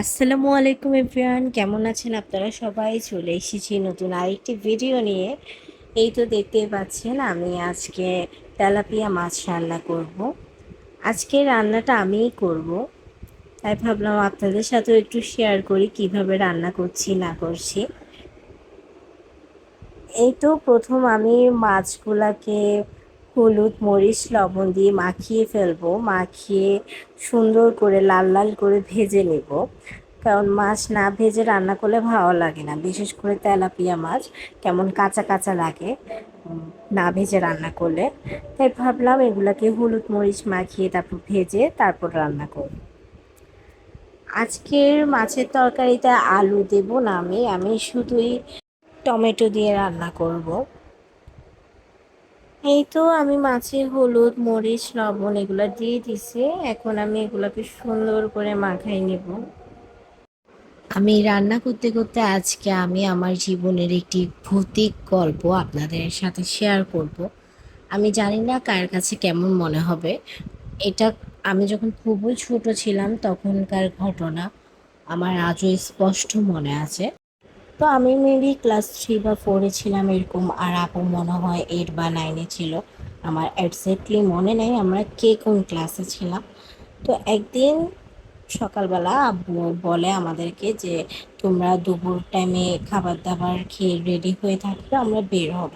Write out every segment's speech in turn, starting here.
আসসালামু আলাইকুম এভরিওয়ান, কেমন আছেন আপনারা সবাই? চলে এসেছি নতুন আরেকটি ভিডিও নিয়ে। এই তো দেখতেই পাচ্ছেন, আমি আজকে তেলাপিয়া মাছ রান্না করব। আজকে রান্নাটা আমিই করব। তাই ভাবলাম আপনাদের সাথেও একটু শেয়ার করি, কীভাবে রান্না করছি, না করছি। এই তো প্রথম আমি মাছগুলাকে হলুদ মরিচ লবণ দিয়ে মাখিয়ে ফেলব। মাখিয়ে সুন্দর করে লাল লাল করে ভেজে নেব। কারণ মাছ না ভেজে রান্না করলে ভালো লাগে না। বিশেষ করে তেলাপিয়া মাছ কেমন কাঁচা কাঁচা লাগে না ভেজে রান্না করলে। তাই ভাবলাম এগুলাকে হলুদ মরিচ মাখিয়ে তারপর ভেজে তারপর রান্না করব। আজকের মাছের তরকারিতে আলু দেব না আমি। আমি শুধুই টমেটো দিয়ে রান্না করব। এই তো আমি মাছে হলুদ, মরিচ, লবণ এগুলো দিয়ে দিছি। এখন আমি এগুলোকে সুন্দর করে মাখাই নেব। আমি রান্না করতে করতে আজকে আমি আমার জীবনের একটি ভৌতিক গল্প আপনাদের সাথে শেয়ার করব। আমি জানি না কার কাছে কেমন মনে হবে। এটা আমি যখন খুবই ছোট ছিলাম তখনকার ঘটনা আমার আজও স্পষ্ট মনে আছে। তো আমি মেবি ক্লাস থ্রি বা ফোরে ছিলাম এরকম, আর আপু মনে হয় এইট বা নাইনে ছিল। আমার এক্স্যাক্টলি মনে নেই আমরা কে কোন ক্লাসে ছিলাম। তো একদিন সকালবেলা আব্বু বলে আমাদেরকে যে, তোমরা দুপুর টাইমে খাবার দাবার খেয়ে রেডি হয়ে থাকলে আমরা বের হব।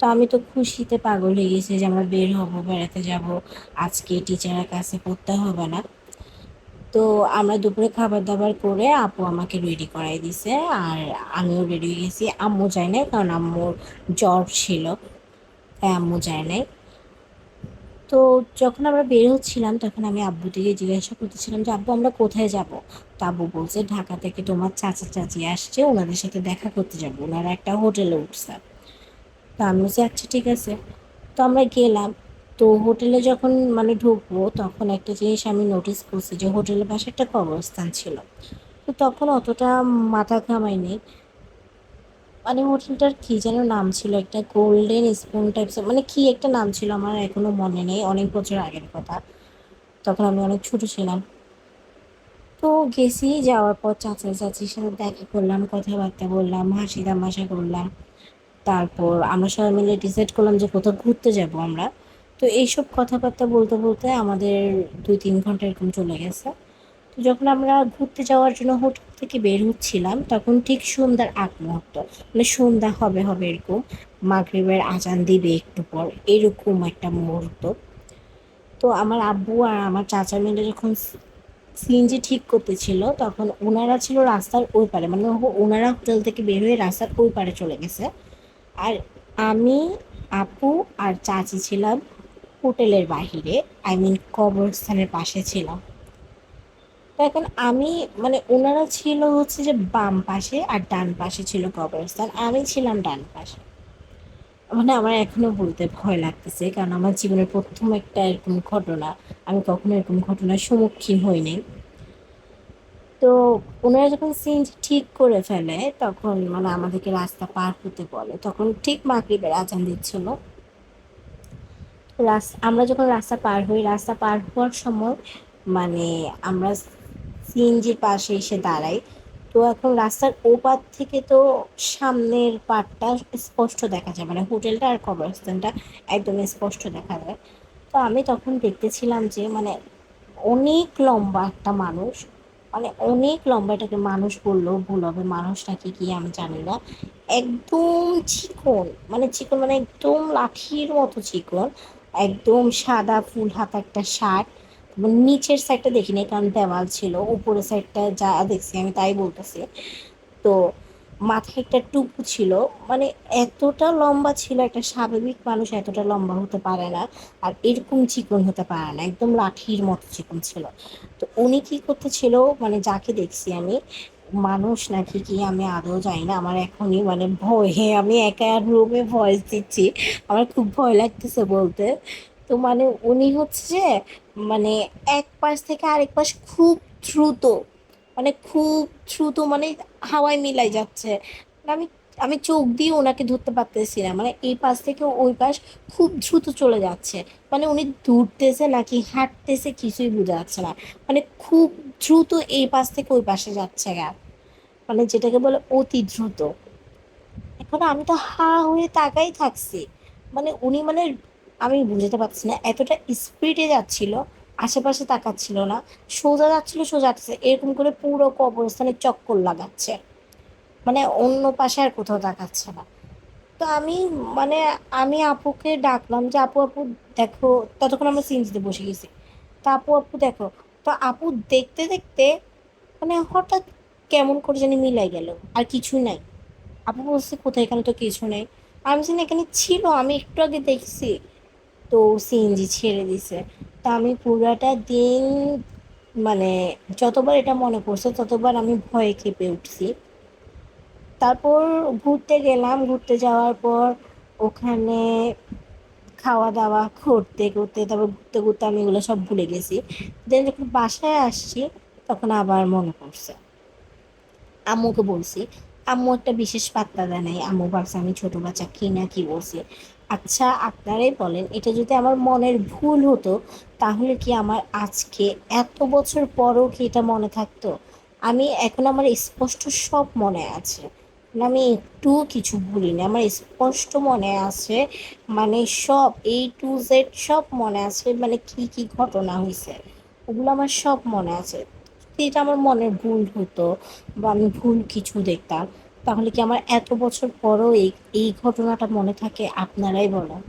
তো আমি তো খুশিতে পাগল হয়ে গেছি যে আমরা বের হব, বেড়াতে যাব। আজকে টিচারের কাছে পড়তে হবে না। তো আমরা দুপুরে খাবার দাবার করে আপু আমাকে রেডি করাই দিছে। আর আমিও রেডি হয়ে গেছি। আম্মু যায় নাই কারণ আম্মুর জ্বর ছিল, তাই আম্মু যায় নাই। তো যখন আমরা বের হচ্ছিলাম, তখন আমি আব্বু থেকে জিজ্ঞাসা করতেছিলাম যে, আব্বু, আমরা কোথায় যাব? তো আব্বু বলছে, ঢাকা থেকে তোমার চাচা চাচি আসছে, ওনাদের সাথে দেখা করতে যাব। ওনারা একটা হোটেলে উঠছে। তো আমি বলছি আচ্ছা ঠিক আছে। তো আমরা গেলাম। তো হোটেলে যখন মানে ঢুকবো, তখন একটা জিনিস আমি নোটিস করছি যে হোটেলের পাশে একটা কবরস্থান ছিল। তো তখন অতটা মাথা ঘামাইনি মানে হোটেলটার কী যেন নাম ছিল, একটা গোল্ডেন স্পুন টাইপস মানে কি একটা নাম ছিল আমার এখনও মনে নেই, অনেক বছর আগের কথা। তখন আমি অনেক ছোট ছিলাম। তো গেছি, যাওয়ার পর চাচা চাচির সাথে দেখা করলাম, কথাবার্তা বললাম, হাসি তামাশা করলাম। তারপর আমরা সবাই মিলে ডিসাইড করলাম যে কোথাও ঘুরতে যাব আমরা। তো এইসব কথাবার্তা বলতে বলতে আমাদের দুই তিন ঘণ্টা এরকম চলে গেছে। তো যখন আমরা ঘুরতে যাওয়ার জন্য হোটেল থেকে বের হচ্ছিলাম, তখন ঠিক সন্ধ্যার আগ মুহূর্ত মানে সন্ধ্যা হবে হবে এরকম, মাগরিবের আজান দিবে একটু পর, এরকম একটা মুহূর্ত। তো আমার আব্বু আর আমার চাচা মিলে যখন সিএনজি ঠিক করতেছিল, তখন ওনারা ছিল রাস্তার ওই পারে মানে ওনারা হোটেল থেকে বের হয়ে রাস্তার ওই পারে চলে গেছে। আর আমি, আপু আর চাচি ছিলাম হোটেলের বাহিরে আই মিন কবরস্থানের পাশে ছিলাম এখন আমি মানে ওনারা ছিল হচ্ছে যে বাম পাশে আর ডান পাশে ছিল কবরস্থান। আমি ছিলাম ডান পাশে। মানে আমার এখনও বলতে ভয় লাগতেছে, কারণ আমার জীবনের প্রথম একটা এরকম ঘটনা, আমি কখনো এরকম ঘটনার সম্মুখীন হইনি। তো ওনারা যখন সিনজি ঠিক করে ফেলে, তখন মানে আমাদেরকে রাস্তা পার হতে বলে। তখন ঠিক মাগরিবের আজান দিচ্ছিল। রাস- আমরা যখন রাস্তা পার হই, রাস্তা পার হওয়ার সময় মানে আমরা সিএনজির পাশে এসে দাঁড়াই। তো এখন রাস্তার ওপার থেকে তো সামনের পার্টটা স্পষ্ট দেখা যায় মানে হোটেলটা আর কবরস্থানটা একদম স্পষ্ট দেখা যায়। তো আমি তখন দেখতেছিলাম যে মানে অনেক লম্বা একটা মানুষ মানে অনেক লম্বা এটাকে মানুষ বললেও ভুল হবে মানুষটাকে কি আমি জানি না। একদম চিকন মানে চিকন মানে একদম লাঠির মতো চিকন। একদম সাদা ফুল হাতা একটা শার্ট নিচের সাইডটা দেখিনি কারণ দেওয়াল ছিল। উপরের সাইডটা যা দেখছি আমি তাই বলতেছি। তো মাথায় একটা টুপু ছিল। মানে এতটা লম্বা ছিল একটা স্বাভাবিক মানুষ, এতটা লম্বা হতে পারে না। আর এরকম চিকন হতে পারে না। একদম লাঠির মতো চিকন ছিল। তো উনি কি করতেছিল মানে যাকে দেখছি আমি মানুষ নাকি কি আমি আদৌ জানি না। আমার এখনই মানে ভয়ে আমি একা রুমে ভয়েস দিচ্ছি। আমার খুব ভয় লাগতেছে বলতে। তো মানে উনি হচ্ছে যে মানে এক পাশ থেকে আরেক পাশ খুব দ্রুত মানে খুব দ্রুত মানে হাওয়ায় মিলাই যাচ্ছে। আমি আমি চোখ দিয়ে ওনাকে ধরতে পারতেছি না। মানে এই পাশ থেকে ওই পাশ খুব দ্রুত চলে যাচ্ছে। মানে উনি দৌড়তেছে নাকি হাঁটতেছে কিছুই বোঝা যাচ্ছে না। মানে খুব দ্রুত এই পাশ থেকে ওই পাশে যাচ্ছে গা। মানে যেটাকে বলে অতি দ্রুত। এখন আমি তো হা হয়ে তাকাই থাকছি। মানে উনি মানে আমি বুঝতে পারছি না, এতটা স্পিডে যাচ্ছিল, আশেপাশে তাকাচ্ছিল না, সোজা যাচ্ছিল, সোজা যাচ্ছে, এরকম করে পুরো কবরস্থানে চক্কর লাগাচ্ছে। মানে অন্য পাশে আর কোথাও তাকাচ্ছে না। তো আমি মানে আমি আপুকে ডাকলাম যে, আপু আপু, দেখো। ততক্ষণ আমরা সিনজিতে বসে গেছি। তা আপু আপু, দেখো। তো আপু দেখতে দেখতে মানে হঠাৎ কেমন করে জানি মিলাই গেল, আর কিছু নাই। আপু বলছে, কোথায় এখানে তো কিছু নেই? আমি জানি এখানে ছিল, আমি একটু আগে দেখছি। তো সিএনজি ছেড়ে দিছে। তা আমি পুরাটা দিন মানে যতবার এটা মনে পড়ছে, ততবার আমি ভয়ে কেঁপে উঠছি। তারপর ঘুরতে গেলাম, ঘুরতে যাওয়ার পর ওখানে খাওয়া দাওয়া করতে করতে, তারপর ঘুরতে ঘুরতে আমি এগুলো সব ভুলে গেছি। দেন যখন বাসায় আসছি, তখন আবার মনে পড়ছে। আম্মুকে বলছি, আম্মু একটা বিশেষ পাত্তা দেয় নাই। আম্মু ভাবছে, আমি ছোট বাচ্চা, কি না কি বলছি? আচ্ছা আপনারাই বলেন, এটা যদি আমার মনের ভুল হতো, তাহলে কি আমার আজকে এত বছর পরও কি এটা মনে থাকতো? আমি, এখন আমার স্পষ্ট সব মনে আছে। মানে আমি একটু কিছু ভুলিনি আমার স্পষ্ট মনে আছে মানে সব এই টু জেড সব মনে আছে মানে কি কি ঘটনা হয়েছে ওগুলো আমার সব মনে আছে। এটা আমার মনের ভুল হতো বা আমি ভুল কিছু দেখতাম, তাহলে কি আমার এত বছর পরও এই এই ঘটনাটা মনে থাকে? আপনারাই বলেন।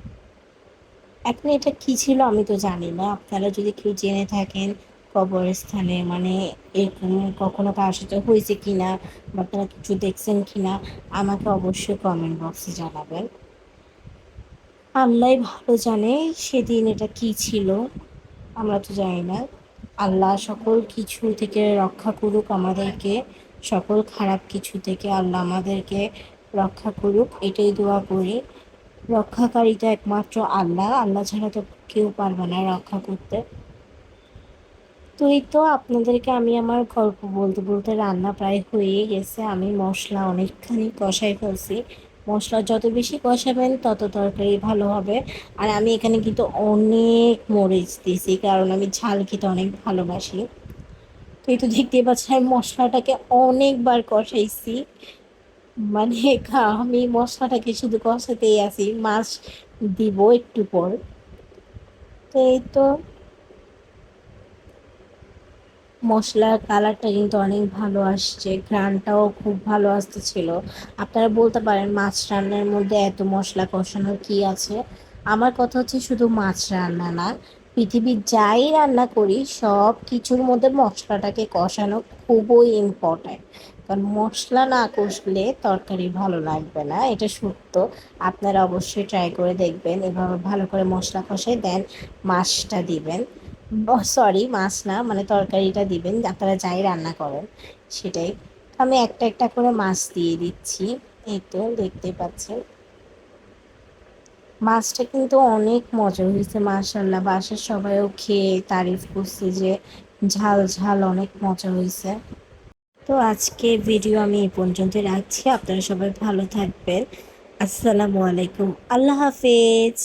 এখন এটা কি ছিল আমি তো জানি না। আপনারা যদি কেউ জেনে থাকেন কবরস্থানে মানে এরকম কখনো কারোর সাথে হয়েছে কিনা বা আপনারা কিছু দেখছেন কিনা, আমাকে অবশ্যই কমেন্ট বক্সে জানাবেন। আল্লাহ ভালো জানে সেদিন এটা কি ছিল, আমরা তো জানি না। আল্লাহ সকল কিছু থেকে রক্ষা করুক আমাদেরকে, সকল খারাপ কিছু থেকে আল্লাহ আমাদেরকে রক্ষা করুক, এটাই দোয়া করি। রক্ষাকারী তো একমাত্র আল্লাহ আল্লাহ ছাড়া তো কেউ পারবে না রক্ষা করতে। তো এই তো আপনাদেরকে আমি আমার গল্প বলতে বলতে রান্না প্রায় হয়ে গেছে, আমি মশলা অনেকখানি কষাই ফেলছি। মশলা যত বেশি কষাবেন, তত তরকারি ভালো হবে। আর আমি এখানে কিন্তু অনেক মরিচ দিয়েছি কারণ আমি ঝাল খেতে অনেক ভালোবাসি। তো এই তো দেখতেই পাচ্ছি আমি মশলাটাকে অনেকবার কষাইছি। মানে আমি মশলাটাকে শুধু কষাতেই আছি, মাছ দিব একটু পর। তো এই তো মশলার কালারটা কিন্তু অনেক ভালো আসছে ঘ্রাণটাও খুব ভালো আসতেছিল। আপনারা বলতে পারেন মাছ রান্নার মধ্যে এত মশলা কষানোর কি আছে? আমার কথা হচ্ছে শুধু মাছ রান্না না, পৃথিবীর যাই রান্না করি, সব কিছুর মধ্যে মশলাটাকে কষানো খুবই ইম্পর্ট্যান্ট কারণ মশলা না কষলে তরকারি ভালো লাগবে না, এটা সত্য। আপনারা অবশ্যই ট্রাই করে দেখবেন, এভাবে ভালো করে মশলা কষাই দেন, মাছটা দিবেন। সরি মাছ না মানে তরকারিটা দিবেন, আপনারা যাই রান্না করেন, সেটাই। আমি একটা একটা করে মাছ দিয়ে দিচ্ছি, এই তো দেখতে পাচ্ছেন। মাছটা কিন্তু অনেক মজা হয়েছে মাশাল্লাহ বাসার সবাইও খেয়ে তারিফ করছে যে ঝাল ঝাল অনেক মজা হয়েছে। তো আজকে ভিডিও আমি এই পর্যন্ত রাখছি, আপনারা সবাই ভালো থাকবেন। আসসালামু আলাইকুম, আল্লাহ হাফেজ।